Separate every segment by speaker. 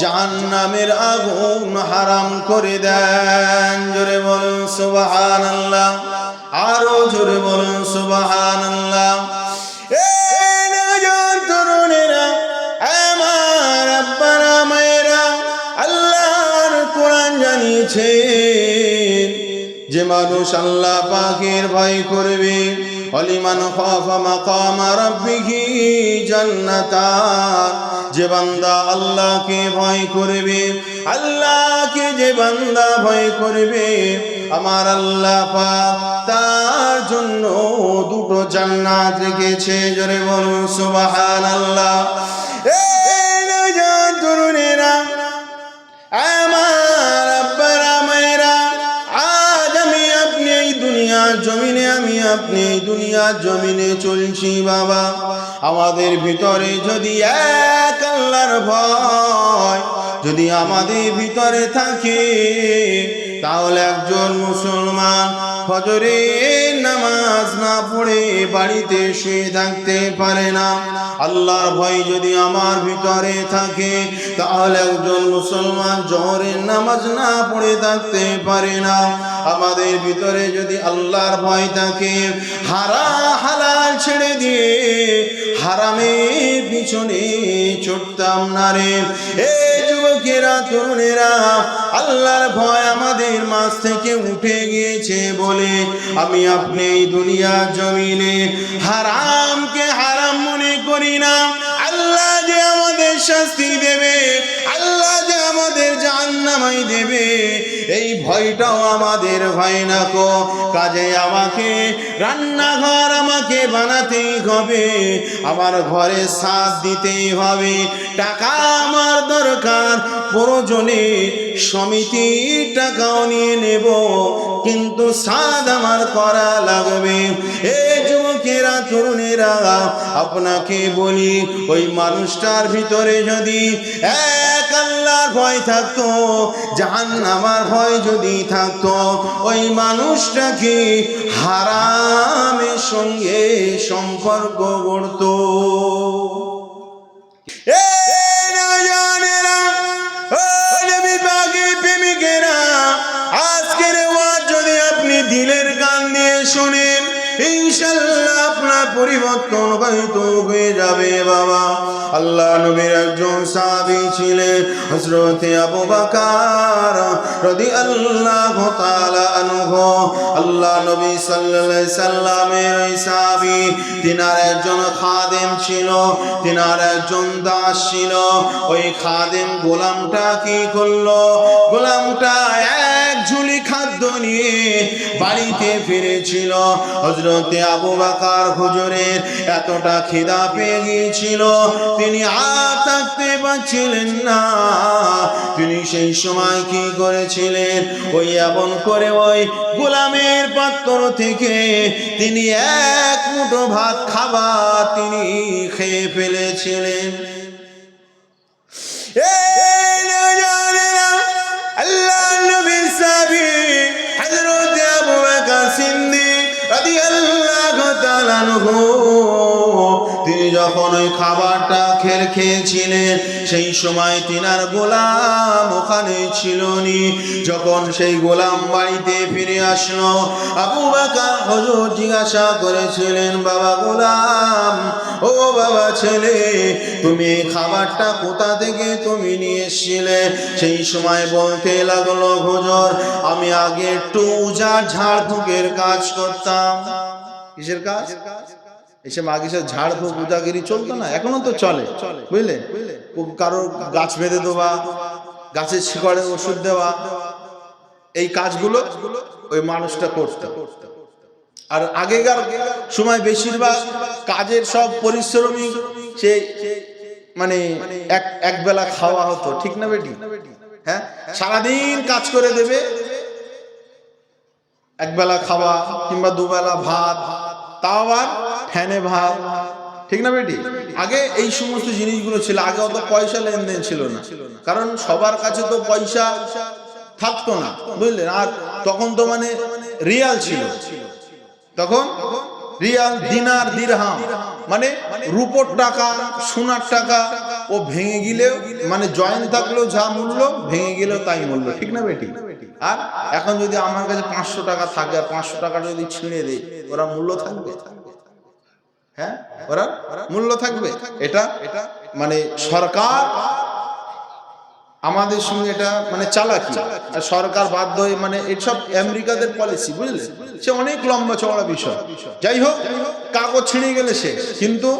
Speaker 1: জাহান্নামের আগুন হারাম করে দেন। জোরে বলুন সুবাহান আল্লাহ আরও জোরে বলুন সুবাহান আল্লাহ যে মানুষ আল্লাহ পাখির ভয় করবে। অলিমান যে বান্দা আল্লাহকে ভয় করবে, আল্লাহকে যে বান্দা ভয় করবে, আমার আল্লাহ তার জন্য দুটো জান্নাত রেখেছে। জোরে সুবহানাল্লাহ। এই নওজোয়ান তরুণেরা আপনি দুনিয়া দুনিয়ার জমিনে চলছি বাবা। আমাদের ভিতরে যদি এক আল্লাহর ভয় যদি আমাদের ভিতরে থাকে, তাহলে একজন মুসলমান ফজরের নামাজ না পড়ে বাড়িতে শুয়ে থাকতে পারে না। আল্লাহর ভয় যদি আমার ভিতরে থাকে, তাহলে একজন মুসলমান জহরের নামাজ না পড়ে থাকতে পারে না। আমাদের ভিতরে যদি আল্লাহর ভয় থাকে, হারা হালাল ছেড়ে দিয়ে হারামের পিছনে ছুটতাম না রে। এ যুবকেরা, তরুণেরা আল্লাহর ভয় আমাদের মাঝ থেকে উঠে গিয়েছে বলে আমি আপনি এই দুনিয়া জমিনে হারামকে হারাম মনে করি না। আল্লাহ যে আমাদের শাস্তি দেবে আমাদের জাহান্নামাই দেবে। এই ভয়টাও আমাদের ভয় না কো। কাজে আমাকে, রান্নাঘর আমাকে বানাতেই হবে। আমার ঘরে সাথ দিতেই হবে। টাকা আমার দরকার, প্রয়োজনে সমিতির টাকাও নিয়ে নেব। কিন্তু সাদ আমার করা লাগবে। এ যুবকেরা, তরুণেরা, আপনাকে বলি, ওই মানুষটার ভিতরে যদি এক আল্লাহর ভয় থাকতো জাহান আমার ভয় যদি থাকতো, ওই মানুষটাকে হারামের সঙ্গে সম্পর্ক গড়তো? আজকের ওয়াজ যদি আপনি দিলের গান দিয়ে শোনেন, ইনশাল্লাহ পরিবর্তন হয়তো হয়ে যাবে, বাবা। আল্লাহ নবীর একজন সাহাবী ছিলেন, হযরতে আবু বকর রাদিয়াল্লাহু তাআলা আনহু। আল্লাহ নবী আলাইহি সাল্লামের ওই সাহাবী, তিনার একজন খাদেম ছিল, তিনার একজন দাস ছিল। ওই খাদেম গোলামটা কি করল? গোলামটা বাড়িতে ফিরেছিল। হজরতে আবু বাকার হুজুরের এতটা খিদা পেয়ে গিয়েছিল। তিনি আর থাকতে পারছিলেন না। তিনি সেই সময় কি করেছিলেন? ওই এমন করে ওই গোলামের পাত্র থেকে তিনি এক মুঠো ভাত খাবার তিনি খেয়ে ফেলেছিলেন। এই খাবারটা খের খেয়েছিলেন। সেই সময় তিনার গোলাম ওখানে ছিল নি যখন সেই গোলাম বাড়িতে ফিরে আসলো, আবু বাকা হজুর জিজ্ঞাসা করেছিলেন, বাবা গোলাম, ও বাবা ছেলে, তুমি খাবারটা কোথা থেকে তুমি নিয়ে এসছিলে? সেই সময় বলতে লাগল, হুজুর, আমি আগে একটু উজাড় ঝাড়ফুঁকের কাজ করতাম। কিসের কাজ? এসে আগে সে ঝাড়ফুঁক উজাগিরি চলতো না? এখনও তো চলে, বুঝলে? কারোর গাছ বেঁধে দেওয়া, গাছের শিকড়ে ওষুধ দেওয়া, এই কাজগুলো ওই মানুষটা করতো। আর আগেকার সময় বেশিরভাগ কাজের সব পরিশ্রমিক সে মানে এক এক বেলা খাওয়া হতো, ঠিক না বেটি? হ্যাঁ? সারাদিন কাজ করে দেবে, একবেলা খাওয়া কিংবা দুবেলা ভাত, তাও আবার ফ্যানে ভাত ঠিক না বেটি? আগে এই সমস্ত জিনিসগুলো ছিল, আগে অত পয়সা লেনদেন ছিল না। কারণ সবার কাছে তো পয়সা থাকতো না বুঝলেন আর তখন তো মানে রিয়াল ছিল। তখন রিয়াল, দিনার দিরহাম মানে রূপোর টাকা, সোনার টাকা, ও ভেঙে গেলেও মানে জয়েন থাকলেও যা মূল্য, ভেঙে গেলেও তাই মূল্য, ঠিক না বেটি? আর এখন যদি আমার কাছে পাঁচশো টাকা থাকে, আর পাঁচশো টাকা যদি ছিঁড়ে দেয়, ওরা মূল্য থাকবে? হ্যাঁ? ওরা মূল্য থাকবে। এটা এটা মানে সরকার আমাদের সঙ্গে এটা মানে চালাকি। আর সরকার বাধ্য হয়ে মানে এসব আমেরিকাদের পলিসি বুঝলে? সে অনেক লম্বা চওড়া বিষয়। যাই হোক, কাগজ ছিঁড়ে গেলে শেষ। কিন্তু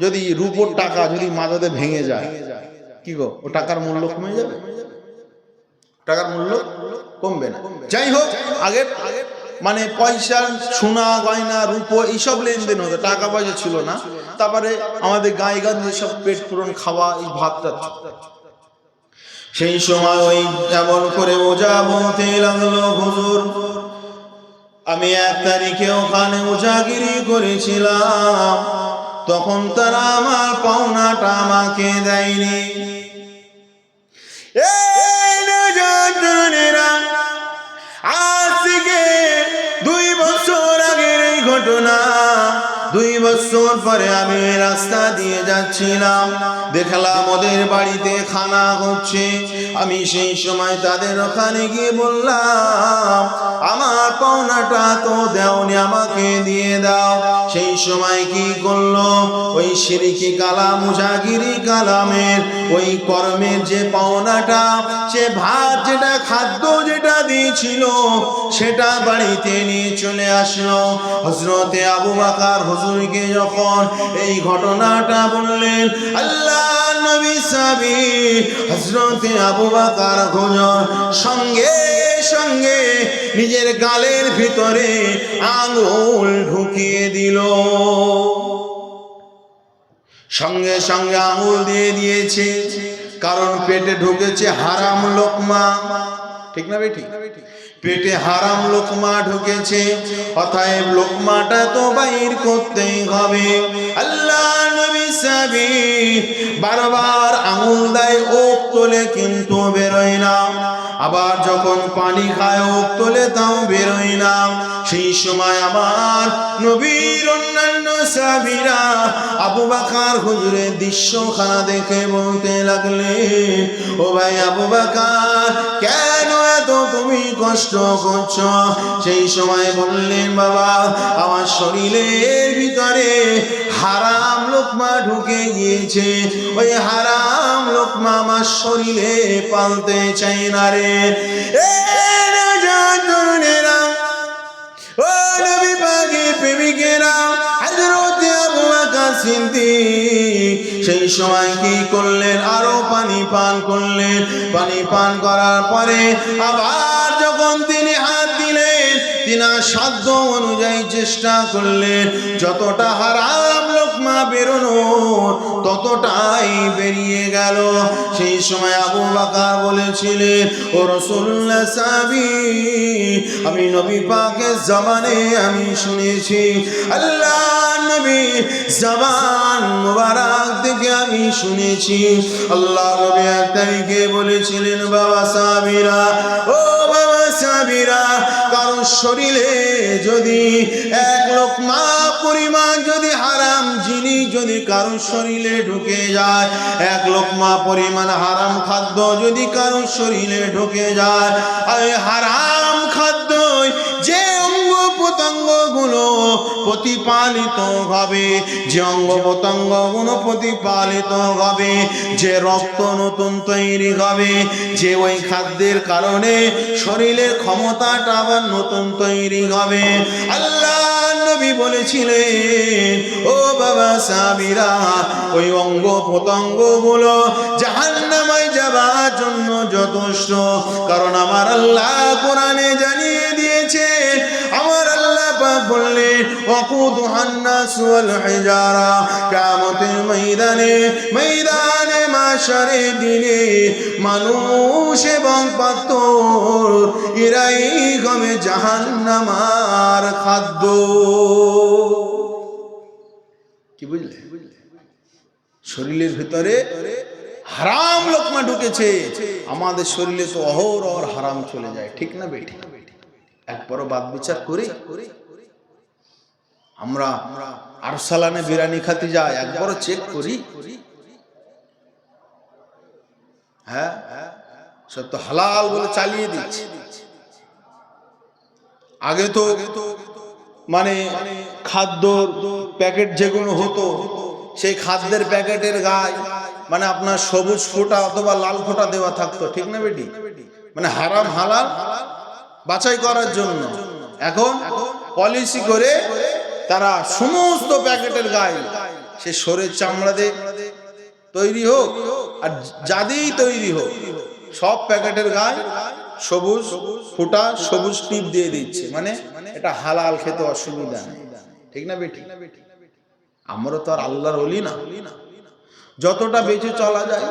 Speaker 1: যদি রুপোর টাকা যদি মাঝাতে ভেঙে যায়, কি গো, ও টাকার মূল্য কমে যাবে? টাকার মূল্য কমবে না। যাই হোক আগের আগের মানে পয়সা, সোনা, গয়না, রূপো, এইসব লেনদেন হতো টাকা পয়সা ছিল না। তারপরে আমাদের গায়ে গায়ে সব পেট পূরণ খাওয়া, এই ভাতটা সেই সময় ওই এমন করে ওজা বলতে লাগল হুজুর। আমি এক তারিখে ওখানে ওজাগিরি করেছিলাম। তখন তারা আমার পাওনাটা আমাকে দেয়নি। ঘটনা। দুই বছর পরে আমি রাস্তা দিয়ে যাচ্ছিলাম। দেখলাম ওদের বাড়িতে খানা হচ্ছে। আমি সেই সময় তাদের ওখানে গিয়ে বললাম, আমার পাওনাটা তো দেওনি, আমাকে দিয়ে দাও। সেই সময় কি করল? ওই সিরিকি কালাম মুজাগিরি কালামের ওই কর্মের যে পাওনাটা, সে ভাত যেটা, খাদ্য যেটা দিয়েছিল, সেটা বাড়িতে নিয়ে চলে আসলো। হজরতে আবু বাকার হুজুরকে যখন এই ঘটনাটা বললেন, আল্লাহ নবী সাবি হজরতে আবু বাকার হুজুর সঙ্গে সঙ্গে নিজের গালের ভিতরে আঙুল ঢুকিয়ে দিল। সঙ্গে সঙ্গে আঙুল দিয়ে দিয়েছে, কারণ পেটে ঢুকেছে হারাম লোকমা। ঠিক না বেটি? পেটে হারাম লোকমা ঢুকেছে, অতএব লোকমাটা তো বাইর করতেই হবে। আল্লাহ নবী সাবি বারবার আঙুল দেয়, ওক তোলে কিন্তু বেরোয় না। আবার যখন পানি খায়, ওক তোলে তাও বেরোয় না। সেই সময় আমার নবীর অন্যান্য সাবিরা আবু বাকার হুজুরের দৃশ্যখানা দেখে বলতে লাগলে ও ভাই আবু বাকার, কেন এত তুমি কষ্ট করছ। সেই সময় বললেন বাবা আমার শরীরের ভিতরে হারাম লোকমা ঢুকে গিয়েছে। ওই হারাম লোকমা আমার শরীরে পালতে চাই না রে। ও নবী পাকের প্রেমিকেরা, বকর সিদ্দিক সেই সময় কি করলেন? আরও পানি পান করলেন। পানি পান করার পরে আবার যখন তিনি হাত দিলেন তিনার সাধ্য অনুযায়ী চেষ্টা করলেন। যতটা হারাম লোকমা বেরোনোর ততটাই বেরিয়ে গেল। সেই সময় আবু বাকার বলেছিলেন, ও রসুল্লাহ সাবি আমি নবী পাকের জবানে আমি শুনেছি আল্লাহ নবী জবান মুবারক থেকে আমি শুনেছি। আল্লাহ নবী এক তারিখে বলেছিলেন, বাবা সাবিরা ও বাবা সাবিরা কারণ শরীরে যদি এক লোকমা পরিমাণ যদি হারাম জিনিস যদি কারও শরীরে ঢুকে যায়, এক লোকমা পরিমাণ হারাম খাদ্য যদি কারও শরীরে ঢুকে যায়, আরে হারাম গুলো প্রতিপালিত হবে, যে অঙ্গ প্রত্যঙ্গগুলো প্রতিপালিত হবে, যে রক্ত নতুন তৈরি হবে, যে ওই খাদ্যের কারণে শরীরের ক্ষমতাটা আবার নতুন তৈরি হবে। আল্লাহ নবী বলেছিলেন, ও বাবা সাবিরা, ওই অঙ্গ প্রত্যঙ্গগুলো জাহান্নামায় যাবার জন্য যথেষ্ট। কারণ আমার আল্লাহ কোরআনে জানিয়ে দিয়েছে পাক ময়দানে ময়দানে মাশারে দিনে মানুষ এবং পাথর, এরাই হবে জাহান্নামার খাদ্য। কি বুঝলে? শরীরের ভিতরে হারাম লোকমা ঢুকেছে। আমাদের শরীরে তো অহর অহর হারাম চলে যায়। ঠিক না বেটি একবারও বাদ বিচার করি আমরা আরসালানে বিরিয়ানি খাতে যাই, একবারও চেক করি। হ্যাঁ? সব তো হালাল বলে চালিয়ে দিচ্ছি। আগে তো মানে খাদ্য প্যাকেট যেগুলো হতো, সেই খাদ্যের প্যাকেটের গায়ে মানে আপনার সবুজ ফোঁটা অথবা লাল ফোঁটা দেওয়া থাকতো, ঠিক না বেটি? মানে হারাম, হালাল বাছাই করার জন্য। এখন পলিসি করে তারা সমস্ত প্যাকেটের গায়ে সে সরের চামড়া দিয়ে তৈরি হোক, আর যাদেই তৈরি হোক, সব প্যাকেটের গায়ে সবুজ ফুটা, সবুজ টিপ দিয়ে দিচ্ছে। মানে এটা হালাল খেতে অসুবিধা নেই। ঠিক না বেটি? আমরা তো আর আল্লাহর অলি না। যতটা বেঁচে চলা যায়,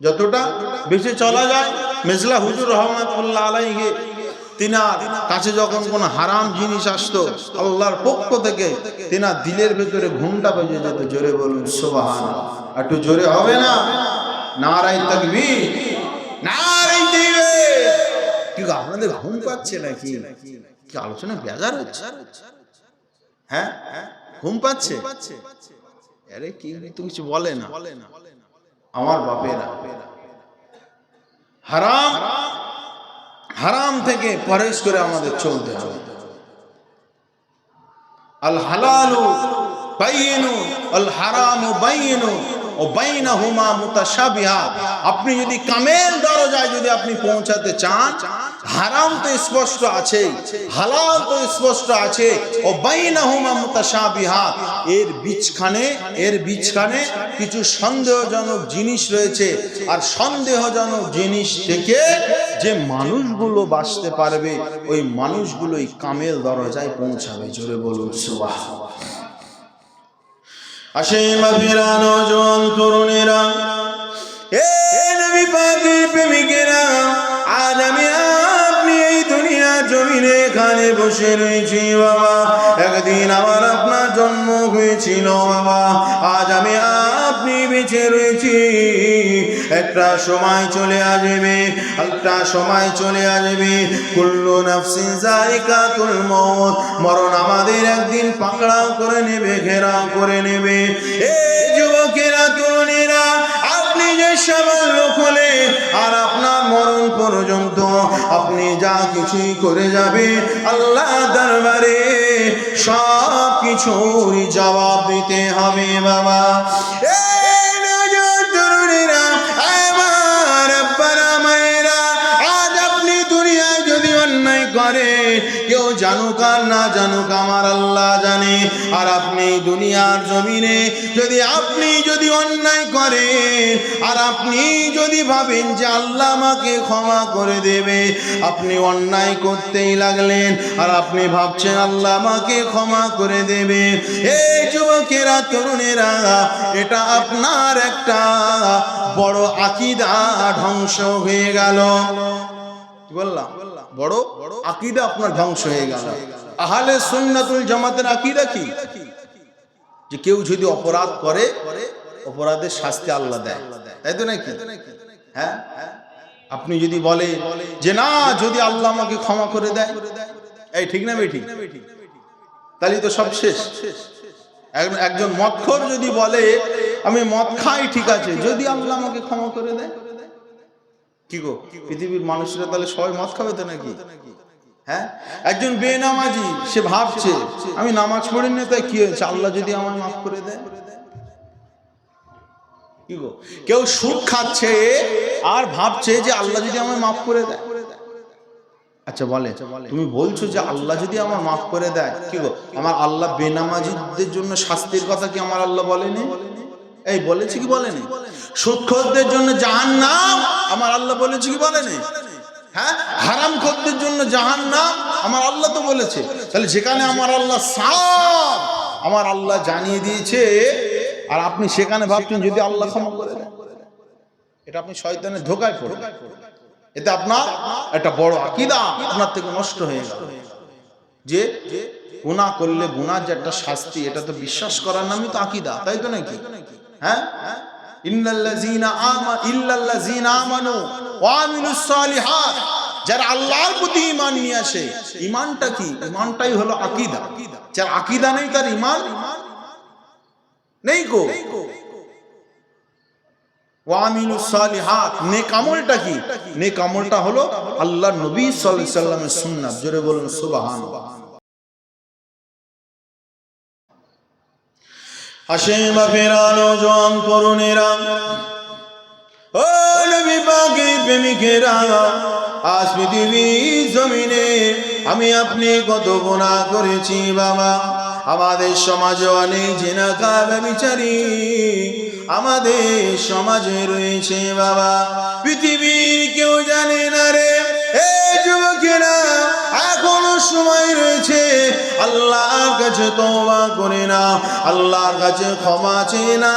Speaker 1: যতটা বেঁচে চলা যায়, মেজলা হুজুর রহমতুল্লাহ আলাইকে তিনার কাছে যখন কোনো হারাম জিনিস আসতো, আল্লাহর পক্ষ থেকে তিনার দিলের ভেতরে ঘুমটা বেজে যেত, জোরে বলুন সোবাহান একটু জোরে হবে না? নারাই তাকবি নারাই আপনাদের ঘুম পাচ্ছে নাকি? কি আলোচনা বেজার হচ্ছে? হ্যাঁ? ঘুম পাচ্ছে? আরে কি তো কিছু বলে না। আমার বাপেরা, হারাম হারাম থেকে পরেশ করে আমাদের চলতে হবে। আল হালালু বাইনু আল হারামু বাইনু ও বাইনাহুমা মুতাশাবিহা। আপনি যদি কামেল দরজায় যদি আপনি পৌঁছাতে চান, হারাম তো স্পষ্ট আছে, হালাল তো স্পষ্ট আছে, ও বাইনাহুমা মুতাশাবিহা। এর বীজখানে এর বীজখানে কিছু সন্দেহজনক জিনিস রয়েছে, আর সন্দেহজনক জিনিস থেকে যে মানুষগুলো বাঁচতে পারবে, ওই মানুষগুলোই কামেল দরজায় পৌঁছাবে। জোরে বলুন সুবাহ আসেন নজন তরুণেরা, এ নবী প্রেমিকেরা, আজ আমি আপনি এই দুনিয়া জমিনে এখানে বসে রয়েছি, বাবা। একদিন আমার আপনার জন্ম হয়েছিল, বাবা। আজ আমি আপনি বেঁচে রয়েছি। একটা সময় চলে আসবে, একটা সময় চলে আসবে। কুল্লু নাফসিন জায়কাতুল মউত মরণ আমাদের একদিন পাকড়াও করে নেবে, ঘেরাও করে নেবে। এই যুবকেরা, তরুণীরা, আপনি যে সামান্য আর আপনার মরণ পর্যন্ত আপনি যা কিছুই করে যাবে, আল্লাহ দরবারে সব কিছুর জবাব দিতে হবে, বাবা। জানুক আর না জানুক, আমার আল্লাহ জানে। আর আপনি দুনিয়ার জমিনে যদি আপনি যদি অন্যায় করেন, আর আপনি যদি ভাবেন যে আল্লাহ আমাকে ক্ষমা করে দেবে, আপনি অন্যায় করতেই লাগলেন, আর আপনি ভাবছেন আল্লাহ আমাকে ক্ষমা করে দেবে। এই যুবকেরা, তরুণেরা, এটা আপনার একটা বড় আকিদা ধ্বংস হয়ে গেল। বললাম? বড় আকিদা আপনার ধ্বংস হয়ে গেল। আহলে সুন্নাতুল জামাতের আকিদা কি? যে কেউ যদি অপরাধ করে, অপরাধের শাস্তি আল্লাহ দেয়। তাই তো নাকি? হ্যাঁ? আপনি যদি বলে যে না, যদি আল্লাহ আমাকে ক্ষমা করে দেয়। এই ঠিক না বেঠিক? তাহলে তো সব শেষ। একজন মদখোর যদি বলে, আমি মদ খাই, ঠিক আছে। যদি আল্লাহ আমাকে ক্ষমা করে দেয়। কি গো? পৃথিবীর মানুষরা তাহলে সবাই মদ খাবে তো নাকি? হ্যাঁ? একজন বেনামাজি সে ভাবছে, আমি নামাজ পড়িনি তাই কি হয়েছে? আল্লাহ যদি আমার মাফ করে দেয়। কি গো? কেউ সুদ খাচ্ছে আর ভাবছে যে আল্লাহ যদি আমার মাফ করে দেয়। আচ্ছা বলে, তুমি বলছো যে আল্লাহ যদি আমার মাফ করে দেয়, কি গো? আমার আল্লাহ বেনামাজিদের জন্য শাস্তির কথা কি আমার আল্লাহ বলেনি? এই, বলেছে কি বলেনি? সুৎখরদের জন্য জাহান নাম আমার আল্লাহ বলেছে কি বলেনি? হ্যাঁ? হারাম খদ্দের জন্য জাহান নাম আমার আল্লাহ তো বলেছে। তাহলে যেখানে আমার আল্লাহ সাফ, আমার আল্লাহ জানিয়ে দিয়েছে, আর আপনি সেখানে ভাবছেন যদি আল্লাহ ক্ষমা করে এটা আপনি শয়তানের ধোকায় পড়ে এতে আপনার একটা বড় আকিদা আপনার থেকে নষ্ট হয়ে গেল। যে গুণা করলে গুনার যে একটা শাস্তি, এটা তো বিশ্বাস করার নামই তো আকিদা, তাই তো নাকি? হ্যাঁ? যারা আল্লাহর প্রতি ঈমান নিয়ে আসে, ঈমানটা কি? ঈমানটাই হলো আকিদা। যার আকিদা নেই, তার ঈমান নেই গো। ওয়ামিলু সালিহাত। নেক আমলটা কি? নেক হলো আল্লাহ নবী সাল্লামের সুন্নাত। জোরে বলুন, সুবহানাল্লাহ। তরুণেরা। ও নবী প্রেমিকেরা, আজ জমিনে আমি আপনি কত গুণা করেছি বাবা। আমাদের সমাজে অনেক জেনাকা ব্যবিচারী আমাদের সমাজে রয়েছে বাবা। পৃথিবীর কেউ জানে না রে সময় রয়েছে আল্লাহর কাছে তওবা করে না আল্লাহর কাছে ক্ষমা চেয়ে না